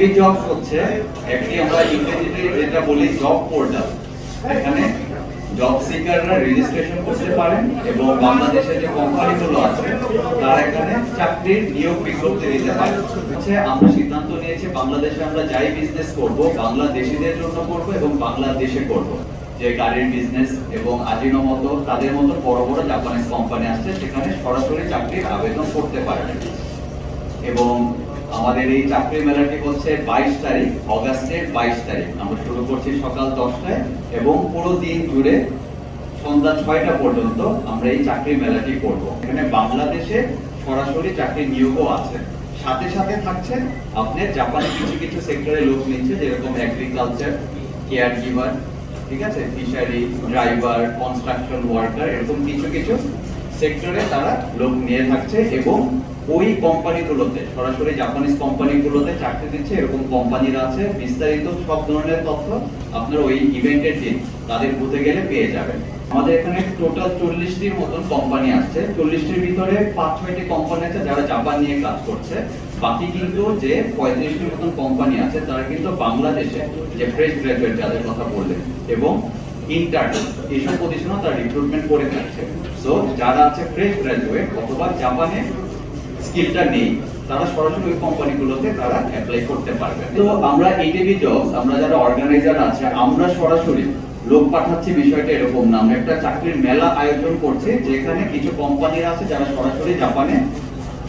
Interview jobs হচ্ছে একটি আমরা ইংরেজিতে যেটা বলি জব পোর্টাল এখানে জব সিকাররা রেজিস্ট্রেশন করতে পারেন এবং বাংলাদেশের যে কোম্পানিগুলো আছে, তারা এখানে চাকরির নিয়োগ বিজ্ঞপ্তি দিতে পারে। হচ্ছে, আমরা সিদ্ধান্ত নিয়েছি বাংলাদেশে আমরা যাই বিজনেস করব, বাংলাদেশিদের জন্য করব এবং বাংলাদেশে করব। যে গাড়ির বিজনেস এবং আজিনোমতো তাদের মতো বড় বড় জাপানিজ কোম্পানি আসছে, সেখানে সরাসরি চাকরির আবেদন করতে পারবেন এবং আমাদের এই চাকরি মেলাটি হচ্ছে বাইশ তারিখ, অগাস্টের বাইশ তারিখ। আমরা শুরু করছি সকাল দশটায় এবং পুরো দিন জুড়ে সন্ধ্যা ছয়টা পর্যন্ত আমরা এই চাকরি মেলাটি করব। এখানে বাংলাদেশে সরাসরি চাকরি নিয়োগও আছে। সাথে সাথে থাকছে আপনি জাপানে কিছু কিছু সেক্টরে লোক নিচ্ছে, যেরকম এগ্রিকালচার কেয়ার গিভার ঠিক আছে? ফিশারি ড্রাইভার কনস্ট্রাকশন ওয়ার্কার এরকম কিছু কিছু সেক্টরে তারা লোক নিয়ে থাকছে এবং ওই কোম্পানিগুলোতে, সরাসরি জাপানিজ কোম্পানিগুলোতে চাকরি দিচ্ছে, এরকম কোম্পানিরা আছে, বিস্তারিত সব ধরনের তথ্য আপনার ওই ইভেন্টের দিন তাদের বুথে গেলে পেয়ে যাবেন। আমাদের এখানে টোটাল চল্লিশটির মতন কোম্পানি আসছে, চল্লিশটির ভিতরে পাঁচ ছয়টি কোম্পানি আছে যারা জাপান নিয়ে কাজ করছে। বাকি কিন্তু যে পঁয়ত্রিশটির মতন কোম্পানি আছে, তারা কিন্তু বাংলাদেশে যে ফ্রেশ গ্রাজুয়েট যাদের কথা বললেন, এবং ইন্টার্ন এইসব প্রতিষ্ঠানও তারা রিক্রুটমেন্ট করে থাকছে সো যারা আছে ফ্রেশ গ্রাজুয়েট অথবা জাপানে স্কিলটা নেই, তারা সরাসরি ওই কোম্পানিগুলোতে তারা অ্যাপ্লাই করতে পারবে। তো আমরা এটিভি জবস আমরা যারা অর্গানাইজার আছে, আমরা সরাসরি লোক পাঠাচ্ছি বিষয়টা এরকম না। আমরা একটা চাকরির মেলা আয়োজন করছি, যেখানে কিছু কোম্পানিরা আছে যারা সরাসরি জাপানে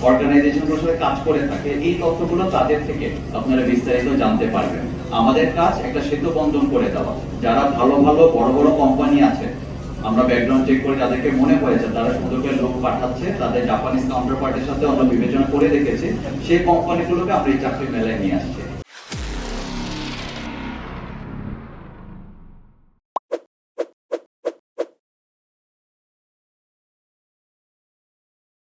অর্গানাইজেশনগুলোর সাথে কাজ করে থাকে। এই তথ্যগুলো তাদের থেকে আপনারা বিস্তারিত জানতে পারবেন। আমাদের কাজ একটা সেতু বন্ধন করে দেওয়া। যারা ভালো ভালো, বড় বড় কোম্পানি আছে, আমরা ব্যাকগ্রাউন্ড চেক করে যাদেরকে মনে হয়েছে, তারা সুন্দর করে পাঠাচ্ছে, তাদের জাপানিজ কাউন্টার পার্টির সাথে আমরা বিবেচনা করে দেখেছি, সেই কোম্পানিগুলোকে আমরা এই চাকরি মেলায় নিয়ে আসছি।